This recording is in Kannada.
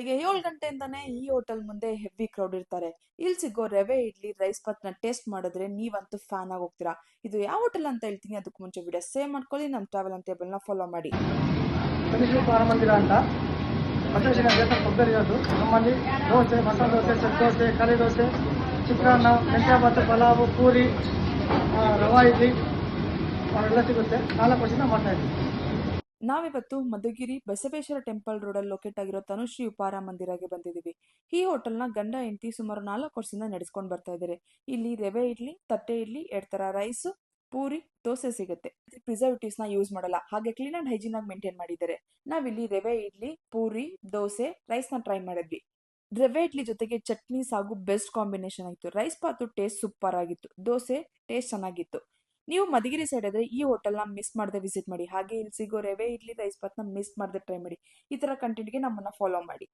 ಬೆಳಿಗ್ಗೆ ಏಳು ಗಂಟೆಯಿಂದಾನೇ ಈ ಹೋಟೆಲ್ ಮುಂದೆ ಹೆವಿ ಕ್ರೌಡ್ ಇರ್ತಾರೆ. ಇಲ್ಲಿ ಸಿಗೋ ರವೆ, ಇಡ್ಲಿ ರೈಸ್ ಪತ್ನ ಟೇಸ್ಟ್ ಮಾಡಿದ್ರೆ ನೀವಂತೂ ಫ್ಯಾನ್ ಆಗಿ ಹೋಗ್ತೀರಾ. ಇದು ಯಾವ ಹೋಟೆಲ್ ಅಂತ ಹೇಳ್ತೀನಿ ಅದಕ್ಕೆ ಮುಂಚೆ ವಿಡಿಯೋ ಸೇವ್ ಮಾಡ್ಕೊಳ್ಳಿ ನಮ್ಮ ಟ್ರಾವೆಲ್ ಅಂತ ಟೇಬಲ್ನ ಫಾಲೋ ಮಾಡಿ. ಅಂತ. ನಮ್ಮಲ್ಲಿ ದೋಸೆ ದೋಸೆ ದೋಸೆ ಚಿತ್ರಾನ್ನ ಮೆಂತ್ಯಭಾತ್ ಪಲಾವು, ಪೂರಿ ರವಾ, ಇಡ್ಲಿ ಅವೆಲ್ಲ ಸಿಗುತ್ತೆ. ನಾಲ್ಕು ವರ್ಷದಿಂದ ಮಾಡ್ತಾ ಇದ್ದೀವಿ ನಾವಿವತ್ತು ಮಧುಗಿರಿ ಬಸವೇಶ್ವರ ಟೆಂಪಲ್ ರೋಡಲ್ಲಿ ಲೊಕೇಟ್ ಆಗಿರೋ ತನುಶ್ರೀ ಉಪಾರ ಮಂದಿರಗೆ ಬಂದಿದ್ದೀವಿ. ಈ ಹೋಟೆಲ್ನ ಗಂಡ, ಹೆಂಡತಿ ಸುಮಾರು ನಾಲ್ಕು ವರ್ಷದಿಂದ ನಡೆಸ್ಕೊಂಡು ಬರ್ತಾ ಇದ್ದಾರೆ. ಇಲ್ಲಿ ರವೆ ಇಡ್ಲಿ, ತಟ್ಟೆ ಇಡ್ಲಿ, ಎರಡು ಥರ ರೈಸ್ ಪೂರಿ, ದೋಸೆ ಸಿಗುತ್ತೆ. ಪ್ರಿಸರ್ವೇಟಿವ್ಸ್ನ ಯೂಸ್ ಮಾಡಲ್ಲ. ಹಾಗೆ ಕ್ಲೀನ್ ಅಂಡ್ ಹೈಜೀನ್ ಆಗಿ ಮೇಂಟೈನ್ ಮಾಡಿದ್ದಾರೆ. ನಾವಿಲ್ಲಿ ರವೆ ಇಡ್ಲಿ, ಪೂರಿ, ದೋಸೆ ರೈಸ್ನ ಟ್ರೈ ಮಾಡಿದ್ವಿ. ರವೆ ಇಡ್ಲಿ ಜೊತೆಗೆ ಚಟ್ನಿ ಸಾಗು ಬೆಸ್ಟ್ ಕಾಂಬಿನೇಷನ್ ಆಗಿತ್ತು. ರೈಸ್ ಪಾತು ಟೇಸ್ಟ್ ಸೂಪರ್ ಆಗಿತ್ತು. ದೋಸೆ ಟೇಸ್ಟ್ ಚೆನ್ನಾಗಿತ್ತು. ನೀವು ಮಧುಗಿರಿ ಸೈಡ್ ಆದರೆ ಈ ಹೋಟೆಲ್ನ ಮಿಸ್ ಮಾಡದೆ ವಿಸಿಟ್ ಮಾಡಿ. ಹಾಗೆ ಇಲ್ಲಿ ಸಿಗೋ ರವೆ, ಇಡ್ಲಿ ರೈಸ್ ಮಿಸ್ ಮಾಡದೆ ಟ್ರೈ ಮಾಡಿ. ಈ ಥರ ಕಂಟೆಂಟ್ಗೆ ನಮ್ಮನ್ನ ಫಾಲೋ ಮಾಡಿ.